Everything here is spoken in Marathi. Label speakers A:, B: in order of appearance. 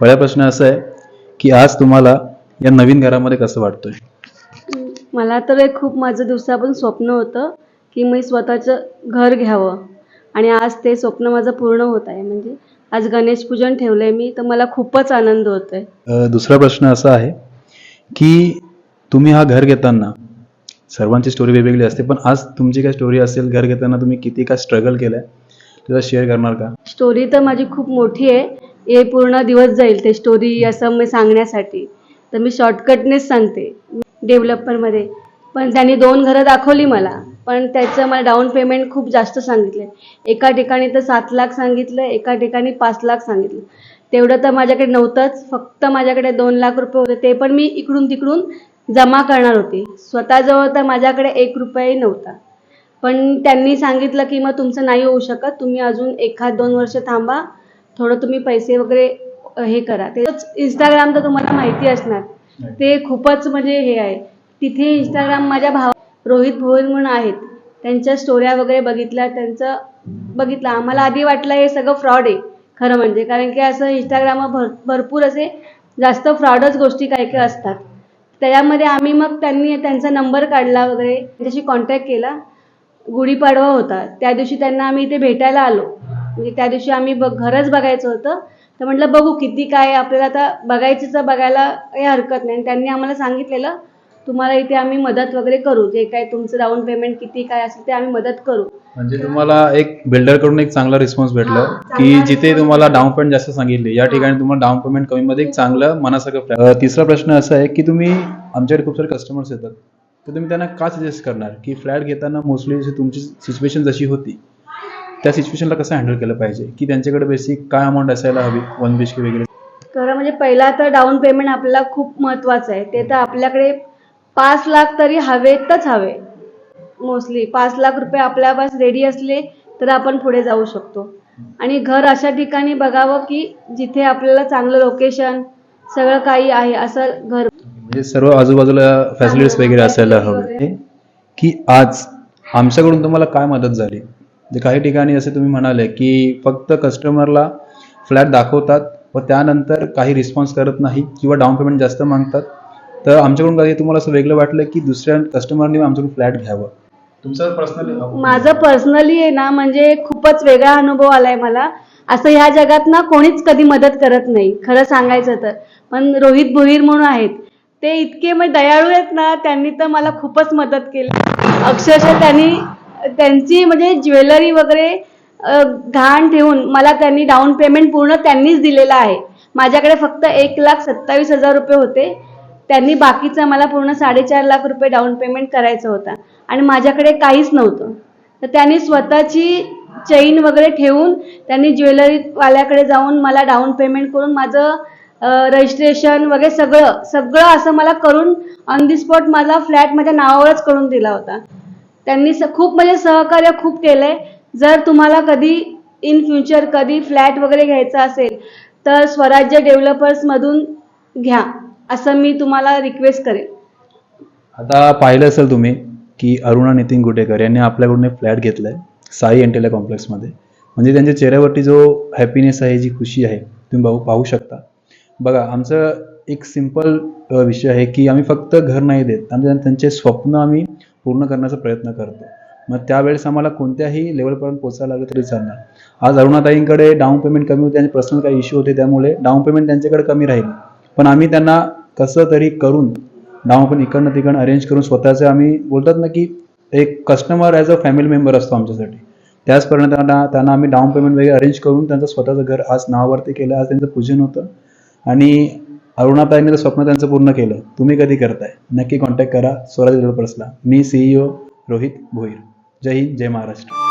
A: पहिला प्रश्न असा आहे की आज तुम्हाला या नवीन घरामध्ये कसं वाटतंय?
B: मला तर एक खूप माझं दिवसापासून स्वप्न होतं की मी स्वतःचं घर घ्यावं. आणि आज ते स्वप्न माझं पूर्ण होत आहे. म्हणजे आज गणेश पूजन ठेवलंय मी तर मला खूपच आनंद होतोय.
A: अ, दुसरा प्रश्न असा आहे की तुम्ही हा घर घेताना सर्वांची स्टोरी वेगवेगळी असते पण आज तुमची काय स्टोरी असेल घर घेताना तुम्ही किती काय स्ट्रगल केलंय? त्याचा शेअर करणार का?
B: स्टोरी तर माझी खूप मोठी आहे. हे पूर्ण दिवस जाईल ते स्टोरी असं मी सांगण्यासाठी. तर मी शॉर्टकटनेच सांगते. डेव्हलपरमध्ये पण त्यांनी दोन घरं दाखवली मला. पण त्याचं मला डाऊन पेमेंट खूप जास्त सांगितलं एका ठिकाणी तर सात लाख सांगितलं एका ठिकाणी पाच लाख सांगितलं. तेवढं तर माझ्याकडे नव्हतंच. फक्त माझ्याकडे दोन लाख रुपये होते. ते पण मी इकडून तिकडून जमा करणार होती. स्वतःजवळ तर माझ्याकडे एक रुपयाही नव्हता. पण त्यांनी सांगितलं की मग तुमचं नाही होऊ शकत. तुम्ही अजून एखाद दोन वर्ष थांबा. थोडं तुम्ही पैसे वगैरे हे करा. तेच इंस्टाग्राम तर तुम्हाला माहिती असणार. ते खूपच म्हणजे हे आहे. तिथे इंस्टाग्राम माझ्या भाव रोहित भोईर म्हणून आहेत. त्यांच्या स्टोऱ्या वगैरे बघितल्या त्यांचं बघितलं. आम्हाला आधी वाटलं हे सगळं फ्रॉड आहे. खरं म्हणजे. कारण की असं इंस्टाग्रामवर भर भरपूर असे जास्त फ्रॉडच गोष्टी काही काही असतात. त्याच्यामध्ये आम्ही मग त्यांनी त्यांचा नंबर काढला वगैरे. त्यांच्याशी कॉन्टॅक्ट केला. गुढीपाडवा होता. त्या दिवशी त्यांना आम्ही इथे भेटायला आलो. म्हणजे त्या दिवशी आम्ही बघ घरच बघायचं होतं. तर म्हटलं बघू किती काय आपल्याला आता बघायचंच आहे, बघायला काही हरकत नाही. आणि त्यांनी आम्हाला सांगितलेलं तुम्हाला इथे आम्ही मदत वगैरे करू. जे काय तुमचं डाऊन पेमेंट किती काय असेल ते आम्ही मदत करू.
A: म्हणजे तुम्हाला एक बिल्डरकडून एक चांगला रिस्पॉन्स भेटला
B: हा,
A: की
B: चांगला
A: जिथे
B: response
A: तुम्हाला डाऊन पेमेंट जास्त सांगितले या ठिकाणी तुम्हाला डाऊन पेमेंट कमी मध्ये एक चांगलं मनासारखं flat. अ, तिसरा प्रश्न असा आहे की तुम्ही आमच्याकडे खूप सारे कस्टमर्स येतात. तर तुम्ही त्यांना का सजेस्ट करणार? की फ्लॅट घेताना मोस्टली तुमची सिच्युएशन जशी होती त्या सिच्युएशनला कसं हँडल केलं पाहिजे? की त्यांच्याकडे बेसिक काय अमाऊंट असायला हवी? वन बी के वगैरे?
B: खरं म्हणजे पहिला तर डाऊन पेमेंट आपल्याला खूप महत्त्वाचं आहे. ते तर आपल्याकडे पाच लाख तरी हवेतच हवे. मोस्टली पाच लाख रुपये आपल्यापास रेडी असले तर आपण पुढे जाऊ शकतो. आणि घर अशा ठिकाणी बघावं की जिथे आपल्याला चांगलं लोकेशन सगळं काही आहे असं घर
A: म्हणजे सर्व आजूबाजूला फॅसिलिटीज वगैरे असायला हवे. की आज आमच्याकडून तुम्हाला काय मदत झाली? म्हणजे काही ठिकाणी असे तुम्ही म्हणाले की फक्त कस्टमरला फ्लॅट दाखवतात व त्यानंतर काही रिस्पॉन्स करत नाही किंवा डाऊन पेमेंट जास्त मागतात तर आमच्याकडून काही तुम्हाला असं वेगळं वाटलं की दुसऱ्या कस्टमरने आमच्याकडून फ्लॅट घ्यावं? तुमचं पर्सनली
B: माझं पर्सनली आहे ना म्हणजे खूपच वेगळा अनुभव आलाय मला. असं ह्या जगात ना कोणीच कधी मदत करत नाही खरं सांगायचं तर. पण रोहित भोईर म्हणून आहेत. ते इतके म्हणजे दयाळू आहेत ना त्यांनी तर मला खूपच मदत केली. अक्षरशः त्यांनी त्यांची म्हणजे ज्वेलरी वगैरे घाण ठेवून मला त्यांनी डाऊन पेमेंट पूर्ण त्यांनीच दिलेलं आहे. माझ्याकडे फक्त एक लाख सत्तावीस हजार रुपये होते. त्यांनी बाकीचं मला पूर्ण साडेचार लाख रुपये डाऊन पेमेंट करायचं होता. आणि माझ्याकडे काहीच नव्हतं. तर त्यांनी स्वतःची चेन वगैरे ठेवून त्यांनी ज्वेलरीवाल्याकडे जाऊन मला डाऊन पेमेंट करून माझं रजिस्ट्रेशन वगैरे सगळं सगळं असं मला करून ऑन दी स्पॉट माझा फ्लॅट माझ्या नावावरच करून दिला होता. त्यांनी स खूप म्हणजे सहकार्य खूप केलंय. जर तुम्हाला कधी इन फ्युचर कधी फ्लॅट वगैरे घ्यायचा असेल तर स्वराज्य डेव्हलपर्समधून घ्या. असं मी तुम्हाला रिक्वेस्ट करेन.
A: आता पाहिलं असेल तुम्ही की अरुणा नितीन गुटेकर यांनी आपल्याकडून एक फ्लॅट घेतलाय साई एंटेला कॉम्प्लेक्समध्ये म्हणजे त्यांच्या चेहऱ्यावरती जो हॅपीनेस आहे जी खुशी आहे तुम्ही भाऊ पाहू शकता. बघा आमचं एक सिंपल विषय आहे की आम्ही फक्त घर नाही देत. आणि त्यांचे स्वप्न आम्ही पूर्ण करण्याचा प्रयत्न करतो. मग त्यावेळेस आम्हाला कोणत्याही लेवलपर्यंत पोचायला लागलं तरी चालणार. आज अरुणाताईंकडे डाऊन पेमेंट कमी होते आणि पर्सनल काही इश्यू होते त्यामुळे डाऊन पेमेंट त्यांच्याकडे कमी राहील. पण आम्ही त्यांना कसं तरी करून डाऊन पेमेंट इकडनं तिकडनं अरेंज करून स्वतःचे आम्ही बोलतात ना की एक customer as a family member असतो आमच्यासाठी. त्याचप्रमाणे त्यांना त्यांना आम्ही डाऊन पेमेंट वगैरे अरेंज करून त्यांचं स्वतःचं घर आज नावावरती केलं आज त्यांचं पूजन होतं. आणि अरुणाताईने तर स्वप्न त्यांचं पूर्ण केलं. तुम्ही कधी करताय? नक्की कॉन्टॅक्ट करा. स्वराज डेव्हलपर्सला मी सीईओ रोहित भोईर. जय हिंद जय महाराष्ट्र.